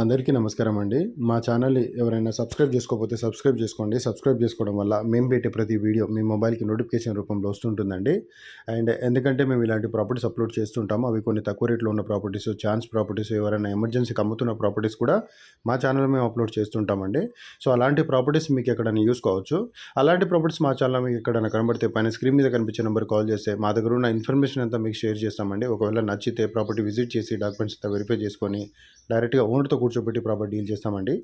అందరికీ నమస్కారం అండి. మా ఛానల్ని ఎవరైనా సబ్స్క్రైబ్ చేసుకోకపోతే సబ్స్క్రైబ్ చేసుకోండి. సబ్స్క్రైబ్ చేసుకోవడం వల్ల మేము పెట్టే ప్రతి వీడియో మీ మొబైల్కి నోటిఫికేషన్ రూపంలో వస్తుంటుందండి. అండ్ ఎందుకంటే మేము ఇలాంటి ప్రాపర్టీస్ అప్లోడ్ చేస్తుంటాము అవి కొన్ని తక్కువ రేట్లో ఉన్న ప్రాపర్టీస్ ఛాన్స్ ప్రాపర్టీస్ ఎవరైనా ఎమర్జెన్సీకి అమ్ముతున్న ప్రాపర్టీస్ కూడా మా ఛానల్ మేము అప్లోడ్ చేస్తుంటామండి. సో అలాంటి ప్రాపర్టీస్ మీకు ఎక్కడైనా యూస్ కావచ్చు. అలాంటి ప్రాపర్టీస్ మా ఛానల్ మీకు ఎక్కడైనా కనబడితే పైన స్క్రీన్ మీద కనిపించే నెంబర్ కాల్ చేస్తే మా దగ్గర ఉన్న ఇన్ఫర్మేషన్ అంతా మీకు షేర్ చేస్తామండి. ఒకవేళ నచ్చితే ప్రాపర్టీ విజిట్ చేసి డాక్యుమెంట్స్ అంతా వెరిఫై చేసుకొని డైరెక్ట్గా ఓనర్తో కూర్చోబెట్టి ప్రాపర్టీ డీల్ చేస్తామండి.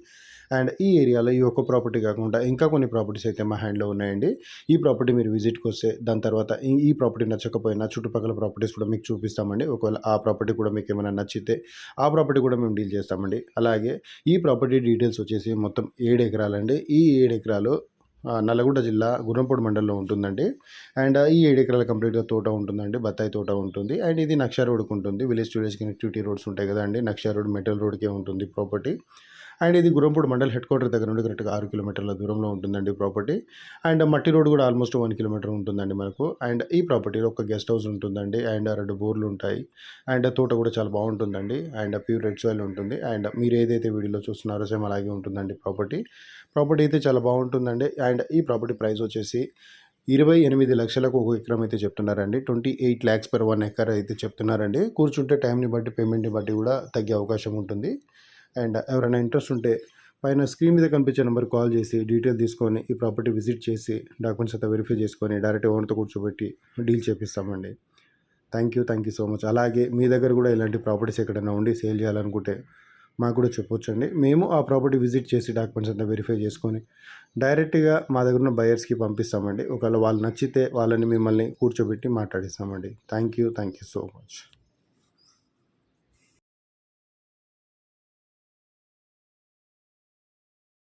అండ్ ఈ ఏరియాలో ఈ ఒక్క ప్రాపర్టీ కాకుండా ఇంకా కొన్ని ప్రాపర్టీస్ అయితే మా హ్యాండ్లో ఉన్నాయండి. ఈ ప్రాపర్టీ మీరు విజిట్కి వస్తే దాని తర్వాత ఈ ఈ ప్రాపర్టీ నచ్చకపోయినా చుట్టుపక్కల ప్రాపర్టీస్ కూడా మీకు చూపిస్తామండి. ఒకవేళ ఆ ప్రాపర్టీ కూడా మీకు ఏమైనా నచ్చితే ఆ ప్రాపర్టీ కూడా మేము డీల్ చేస్తామండి. అలాగే ఈ ప్రాపర్టీ డీటెయిల్స్ వచ్చేసి మొత్తం ఏడు ఎకరాలండి. ఈ ఏడు ఎకరాలు నల్లగొండ జిల్లా గుర్రంపూడి మండలంలో ఉంటుందండి. అండ్ ఈ ఏడు ఎకరాల కంప్లీట్గా తోట ఉంటుందండి. బత్తాయి తోట ఉంటుంది. అండ్ ఇది నక్షా రోడ్కి ఉంటుంది. Village to village connectivity roads ఉంటాయి కదండి. నక్షా రోడ్ మెటల్ రోడ్కే ఉంటుంది ప్రాపర్టీ. అండ్ ఇది గురంపూడి మండల్ హెడ్ క్వార్టర్ దగ్గర నుండి కరెక్ట్గా ఆరు కిలోమీటర్ల దూరంలో ఉంటుందండి ప్రాపర్టీ. అండ్ మట్టి రోడ్ కూడా ఆల్మోస్ట్ వన్ కిలోమీటర్ ఉంటుందండి మనకు. అండ్ ఈ ప్రాపర్టీలో ఒక గెస్ట్ హౌస్ ఉంటుందండి. అండ్ రెండు బోర్లు ఉంటాయి. అండ్ తోట కూడా చాలా బాగుంటుందండి. అండ్ ప్యూర్ రెడ్ సాయిల్ ఉంటుంది. అండ్ మీరు ఏదైతే వీడియోలో చూస్తున్నారో సేమ్ అలాగే ఉంటుందండి ప్రాపర్టీ. ప్రాపర్టీ అయితే చాలా బాగుంటుందండి. అండ్ ఈ ప్రాపర్టీ ప్రైస్ వచ్చేసి ఇరవై ఎనిమిది లక్షలకు ఒక ఎకరం అయితే చెప్తున్నారండి. Twenty eight lakhs per one acre అయితే చెప్తున్నారండి. కూర్చుంటే టైంని బట్టి పేమెంట్ని బట్టి కూడా తగ్గే అవకాశం ఉంటుంది. అండ్ ఎవరైనా ఇంట్రెస్ట్ ఉంటే పైన స్క్రీన్ మీద కనిపించే నెంబర్ కాల్ చేసి డీటెయిల్ తీసుకొని ఈ ప్రాపర్టీ విజిట్ చేసి డాక్యుమెంట్స్ అంతా వెరిఫై చేసుకొని డైరెక్ట్ ఓనర్తో కూర్చోబెట్టి deal చేపిస్తామండి. Thank you thank you so much. అలాగే మీ దగ్గర కూడా ఇలాంటి ప్రాపర్టీస్ ఎక్కడైనా ఉండి సేల్ చేయాలనుకుంటే మాకు కూడా చెప్పొచ్చండి. మేము ఆ ప్రాపర్టీ విజిట్ చేసి డాక్యుమెంట్స్ అంతా వెరిఫై చేసుకొని డైరెక్ట్గా మా దగ్గర ఉన్న బయర్స్కి పంపిస్తామండి. ఒకవేళ వాళ్ళు నచ్చితే వాళ్ళని మిమ్మల్ని కూర్చోబెట్టి మాట్లాడిస్తామండి. Thank you thank you so much.